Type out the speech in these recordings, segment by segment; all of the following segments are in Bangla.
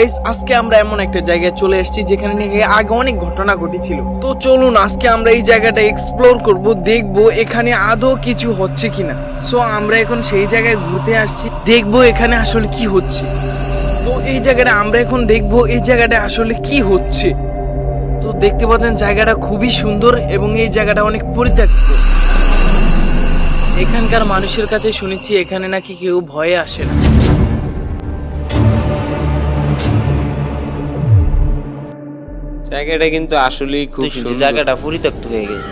গাইস আজকে আমরা এমন একটা জায়গায় চলে এসেছি যেখানে নাকি আগে অনেক ঘটনা ঘটেছিল। তো চলুন, আজকে আমরা এই জায়গাটা এক্সপ্লোর করব, দেখব এখানে আদৌ কিছু হচ্ছে কিনা। সো আমরা এখন সেই জায়গায় ঘুরতে আসছি, দেখব এখানে আসলে কি হচ্ছে। তো এই জায়গাটা আমরা এখন দেখব, এই জায়গাটা আসলে কি হচ্ছে। তো দেখতে পাচ্ছেন, জায়গাটা খুবই সুন্দর এবং এই জায়গাটা অনেক পরিত্যক্ত। এখানকার মানুষের কাছে শুনেছি, এখানে নাকি কেউ ভয়ে আসে না। জায়গাটা কিন্তু আসলেই খুব সুন্দর। জায়গাটা পরিত্যক্ত হয়ে গেছে।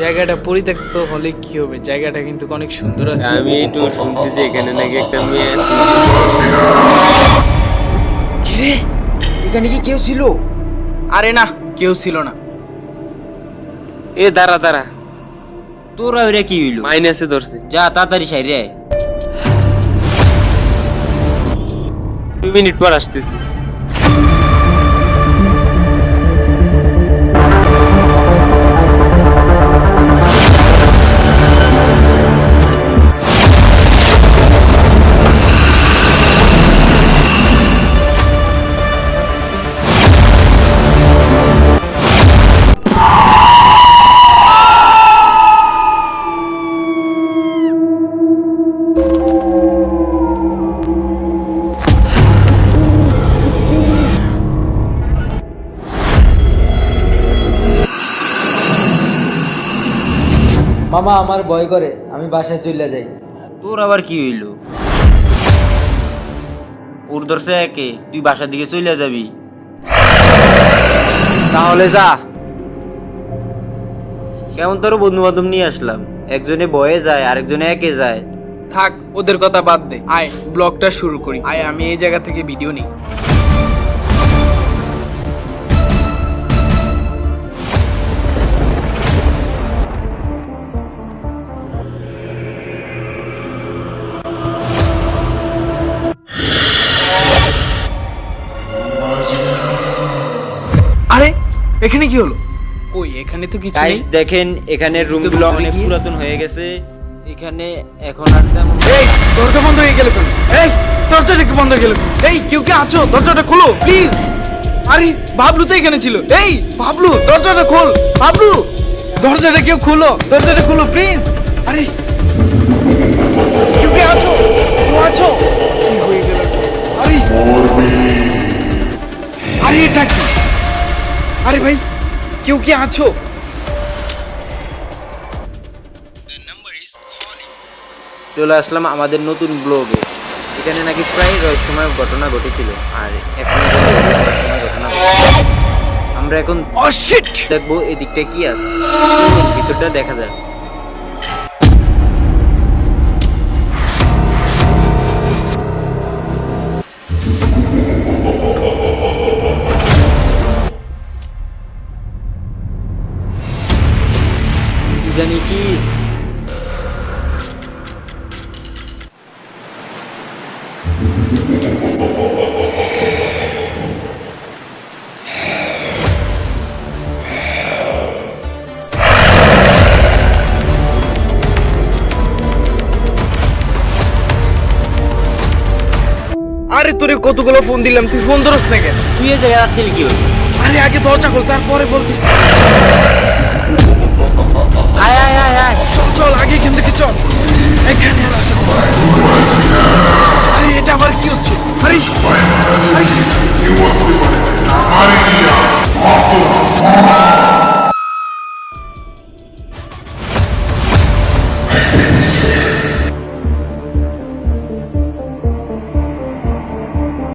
জায়গাটা পরিত্যক্ত হলে কি হবে? জায়গাটা কিন্তু অনেক সুন্দর আছে। আমি একটু শুনছি যে এখানে নাকি একটা মেয়ে আছে। কিরে এখানে কি কেউ ছিল? আরে না কেউ ছিল না। এ দাঁড়া দাঁড়া। তোরা ওরা কি হইল? মাইনাসে ধরছে। যা তাড়াতাড়ি সাইরে আয়। দুই মিনিট পর আসতেছি। মামা আমার ভয় করে আমি বাসায় চলে যাই। তোর আবার কি হইল? ওর ধরছে একে তুই বাসার দিকে চলে যাবি। তাহলে যা। কেমন তোর বন্ধু বান্ধব নিয়ে আসলাম? একজনে বয়ে যায় আরেকজনে একে যায়। থাক ওদের কথা বাদ দে। আয় ব্লগটা শুরু করি। আয় আমি এই জায়গা থেকে ভিডিও নিই। আরে এখানে কি হলো? কই এখানে তো কিছু নেই। দেখেন এখানে রুমগুলো অনেক পুরাতন হয়ে গেছে। এখানে এখন আর তেমন এই দরজা বন্ধ হয়ে গেল কেন? এই দরজাটা কি বন্ধ গেল এই কেউ কি আছো? দরজাটা খোলো প্লিজ আরে বাবলু তো এখানে ছিল। এই বাবলু দরজাটা খোল। বাবলু দরজাটা কেউ খোলো দরজাটা খোলো প্লিজ আরে কেউ কি আছো? কেউ আছো? কেউ কি আছো চলে আসলাম আমাদের নতুন ব্লগে। এখানে নাকি প্রায় রহস্যময় ঘটনা ঘটেছিল আর এখন রহস্যময় ঘটনা আমরা এখন ও দেখব এদিকটা কি আছে। ভিতরটা দেখা যায় আরে তোরে কতগুলো ফোন দিলাম তুই ফোন ধরস না কেন? তুই এই জায়গায় রাখতে কি হলো আরে আগে দরজা খোল তারপরে বলতিস। আয় আয় আয় আয়। চল চল আগে এখান থেকে চল। এখানে আর আসা আরে এটা আবার কি হচ্ছে? আরে আরে।